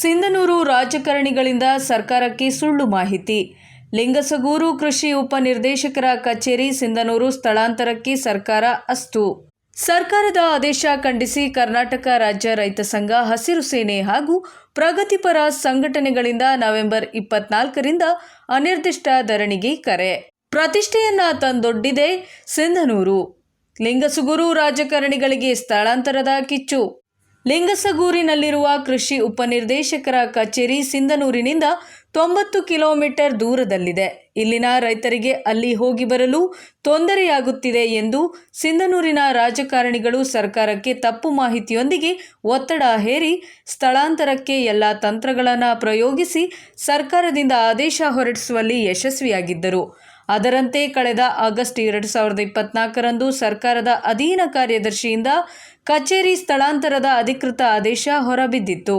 ಸಿಂಧನೂರು ರಾಜಕಾರಣಿಗಳಿಂದ ಸರ್ಕಾರಕ್ಕೆ ಸುಳ್ಳು ಮಾಹಿತಿ. ಲಿಂಗಸಗೂರು ಕೃಷಿ ಉಪನಿರ್ದೇಶಕರ ಕಚೇರಿ ಸಿಂಧನೂರು ಸ್ಥಳಾಂತರಕ್ಕೆ ಸರ್ಕಾರ ಅಸ್ತು. ಸರ್ಕಾರದ ಆದೇಶ ಖಂಡಿಸಿ ಕರ್ನಾಟಕ ರಾಜ್ಯ ರೈತ ಸಂಘ ಹಸಿರು ಸೇನೆ ಹಾಗೂ ಪ್ರಗತಿಪರ ಸಂಘಟನೆಗಳಿಂದ ನವೆಂಬರ್ ಇಪ್ಪತ್ನಾಲ್ಕರಿಂದ ಅನಿರ್ದಿಷ್ಟ ಧರಣಿಗೆ ಕರೆ. ಪ್ರತಿಷ್ಠೆಯನ್ನ ತಂದೊಡ್ಡಿದೆ ಸಿಂಧನೂರು. ಲಿಂಗಸುಗೂರು ರಾಜಕಾರಣಿಗಳಿಗೆ ಸ್ಥಳಾಂತರದ ಕಿಚ್ಚು. ಲಿಂಗಸಗೂರಿನಲ್ಲಿರುವ ಕೃಷಿ ಉಪನಿರ್ದೇಶಕರ ಕಚೇರಿ ಸಿಂಧನೂರಿನಿಂದ ತೊಂಬತ್ತು ಕಿಲೋಮೀಟರ್ ದೂರದಲ್ಲಿದೆ. ಇಲ್ಲಿನ ರೈತರಿಗೆ ಅಲ್ಲಿ ಹೋಗಿ ಬರಲು ತೊಂದರೆಯಾಗುತ್ತಿದೆ ಎಂದು ಸಿಂಧನೂರಿನ ರಾಜಕಾರಣಿಗಳು ಸರ್ಕಾರಕ್ಕೆ ತಪ್ಪು ಮಾಹಿತಿಯೊಂದಿಗೆ ಒತ್ತಡ ಹೇರಿ ಸ್ಥಳಾಂತರಕ್ಕೆ ಎಲ್ಲ ತಂತ್ರಗಳನ್ನು ಪ್ರಯೋಗಿಸಿ ಸರ್ಕಾರದಿಂದ ಆದೇಶ ಹೊರಡಿಸುವಲ್ಲಿ ಯಶಸ್ವಿಯಾಗಿದ್ದರು. ಅದರಂತೆ ಕಳೆದ ಆಗಸ್ಟ್ ಎರಡು ಸಾವಿರದ ಇಪ್ಪತ್ನಾಲ್ಕರಂದು ಸರ್ಕಾರದ ಅಧೀನ ಕಾರ್ಯದರ್ಶಿಯಿಂದ ಕಚೇರಿ ಸ್ಥಳಾಂತರದ ಅಧಿಕೃತ ಆದೇಶ ಹೊರಬಿದ್ದಿತ್ತು.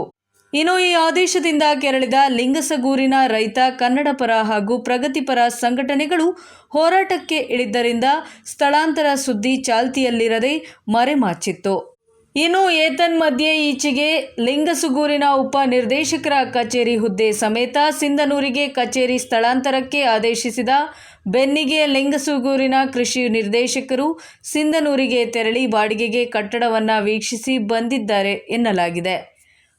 ಇನ್ನು ಈ ಆದೇಶದಿಂದ ಕೆರಳಿದ ಲಿಂಗಸಗೂರಿನ ರೈತ, ಕನ್ನಡಪರ ಹಾಗೂ ಪ್ರಗತಿಪರ ಸಂಘಟನೆಗಳು ಹೋರಾಟಕ್ಕೆ ಇಳಿದ್ದರಿಂದ ಸ್ಥಳಾಂತರ ಸುದ್ದಿ ಚಾಲ್ತಿಯಲ್ಲಿರದೆ ಮರೆಮಾಚಿತ್ತು. ಇನ್ನು ಏತನ್ಮಧ್ಯೆ ಈಚೆಗೆ ಲಿಂಗಸುಗೂರಿನ ಉಪ ನಿರ್ದೇಶಕರ ಕಚೇರಿ ಹುದ್ದೆ ಸಮೇತ ಸಿಂಧನೂರಿಗೆ ಕಚೇರಿ ಸ್ಥಳಾಂತರಕ್ಕೆ ಆದೇಶಿಸಿದ ಬೆನ್ನಿಗೆ ಲಿಂಗಸುಗೂರಿನ ಕೃಷಿ ನಿರ್ದೇಶಕರು ಸಿಂಧನೂರಿಗೆ ತೆರಳಿ ಬಾಡಿಗೆಗೆ ಕಟ್ಟಡವನ್ನು ವೀಕ್ಷಿಸಿ ಬಂದಿದ್ದಾರೆ ಎನ್ನಲಾಗಿದೆ.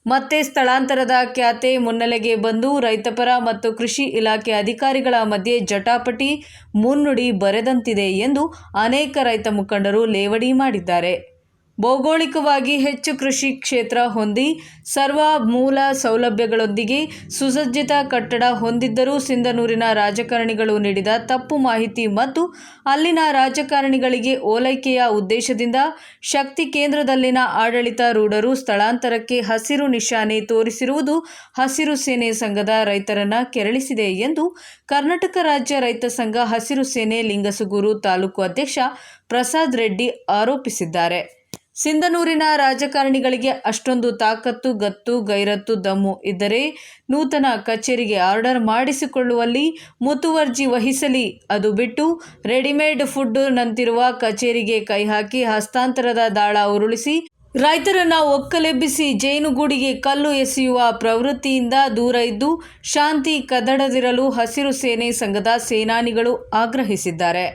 ಮತ್ತೆ ಸ್ಥಳಾಂತರದ ಖ್ಯಾತೆ ಮುನ್ನೆಲೆಗೆ ಬಂದು ರೈತಪರ ಮತ್ತು ಕೃಷಿ ಇಲಾಖೆ ಅಧಿಕಾರಿಗಳ ಮಧ್ಯೆ ಜಟಾಪಟಿ ಮುನ್ನುಡಿ ಬರೆದಂತಿದೆ ಎಂದು ಅನೇಕ ರೈತ ಮುಖಂಡರು ಲೇವಡಿ ಮಾಡಿದ್ದಾರೆ. ಭೌಗೋಳಿಕವಾಗಿ ಹೆಚ್ಚು ಕೃಷಿ ಕ್ಷೇತ್ರ ಹೊಂದಿ, ಸರ್ವ ಮೂಲ ಸೌಲಭ್ಯಗಳೊಂದಿಗೆ ಸುಸಜ್ಜಿತ ಕಟ್ಟಡ ಹೊಂದಿದ್ದರೂ ಸಿಂಧನೂರಿನ ರಾಜಕಾರಣಿಗಳು ನೀಡಿದ ತಪ್ಪು ಮಾಹಿತಿ ಮತ್ತು ಅಲ್ಲಿನ ರಾಜಕಾರಣಿಗಳಿಗೆ ಓಲೈಕೆಯ ಉದ್ದೇಶದಿಂದ ಶಕ್ತಿ ಕೇಂದ್ರದಲ್ಲಿನ ಆಡಳಿತ ರೂಢರು ಸ್ಥಳಾಂತರಕ್ಕೆ ಹಸಿರು ನಿಶಾನೆ ತೋರಿಸಿರುವುದು ಹಸಿರು ಸೇನೆ ಸಂಘದ ರೈತರನ್ನ ಕೆರಳಿಸಿದೆ ಎಂದು ಕರ್ನಾಟಕ ರಾಜ್ಯ ರೈತ ಸಂಘ ಹಸಿರು ಸೇನೆ ಲಿಂಗಸುಗೂರು ತಾಲೂಕು ಅಧ್ಯಕ್ಷ ಪ್ರಸಾದ್ ರೆಡ್ಡಿ ಆರೋಪಿಸಿದ್ದಾರೆ. ಸಿಂಧನೂರಿನ ರಾಜಕಾರಣಿಗಳಿಗೆ ಅಷ್ಟೊಂದು ತಾಕತ್ತು, ಗತ್ತು, ಗೈರತ್ತು, ದಮ್ಮು ಇದ್ದರೆ ನೂತನ ಕಚೇರಿಗೆ ಆರ್ಡರ್ ಮಾಡಿಸಿಕೊಳ್ಳುವಲ್ಲಿ ಮುತುವರ್ಜಿ ವಹಿಸಲಿ. ಅದು ಬಿಟ್ಟು ರೆಡಿಮೇಡ್ ಫುಡ್ ನಂತಿರುವ ಕಚೇರಿಗೆ ಕೈ ಹಾಕಿ ಹಸ್ತಾಂತರದ ದಾಳ ಉರುಳಿಸಿ ರೈತರನ್ನ ಒಕ್ಕಲೆಬ್ಬಿಸಿ ಜೇನುಗೂಡಿಗೆ ಕಲ್ಲು ಎಸೆಯುವ ಪ್ರವೃತ್ತಿಯಿಂದ ದೂರ ಇದ್ದು ಶಾಂತಿ ಕದಡದಿರಲು ಹಸಿರು ಸೇನೆ ಸಂಘದ ಸೇನಾನಿಗಳು ಆಗ್ರಹಿಸಿದ್ದಾರೆ.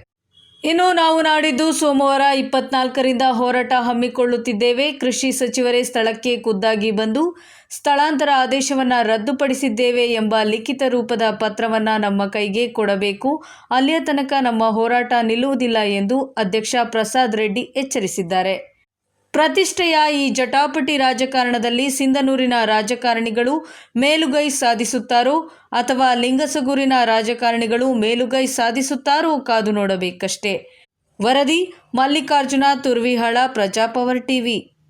ಇನ್ನು ನಾವು ನಾಡಿದ್ದು ಸೋಮವಾರ ಇಪ್ಪತ್ನಾಲ್ಕರಿಂದ ಹೋರಾಟ ಹಮ್ಮಿಕೊಳ್ಳುತ್ತಿದ್ದೇವೆ. ಕೃಷಿ ಸಚಿವರೇ ಸ್ಥಳಕ್ಕೆ ಖುದ್ದಾಗಿ ಬಂದು ಸ್ಥಳಾಂತರ ಆದೇಶವನ್ನು ರದ್ದುಪಡಿಸಿದ್ದೇವೆ ಎಂಬ ಲಿಖಿತ ರೂಪದ ಪತ್ರವನ್ನು ನಮ್ಮ ಕೈಗೆ ಕೊಡಬೇಕು. ಅಲ್ಲಿಯ ತನಕ ನಮ್ಮ ಹೋರಾಟ ನಿಲ್ಲುವುದಿಲ್ಲ ಎಂದು ಅಧ್ಯಕ್ಷ ಪ್ರಸಾದ್ ರೆಡ್ಡಿ ಎಚ್ಚರಿಸಿದ್ದಾರೆ. ಪ್ರತಿಷ್ಠೆಯ ಈ ಜಟಾಪಟಿ ರಾಜಕಾರಣದಲ್ಲಿ ಸಿಂಧನೂರಿನ ರಾಜಕಾರಣಿಗಳು ಮೇಲುಗೈ ಸಾಧಿಸುತ್ತಾರೋ ಅಥವಾ ಲಿಂಗಸಗೂರಿನ ರಾಜಕಾರಣಿಗಳು ಮೇಲುಗೈ ಸಾಧಿಸುತ್ತಾರೋ ಕಾದು ನೋಡಬೇಕಷ್ಟೇ. ವರದಿ ಮಲ್ಲಿಕಾರ್ಜುನ ತುರ್ವಿಹಾಳ, ಪ್ರಜಾಪವರ್ ಟಿವಿ.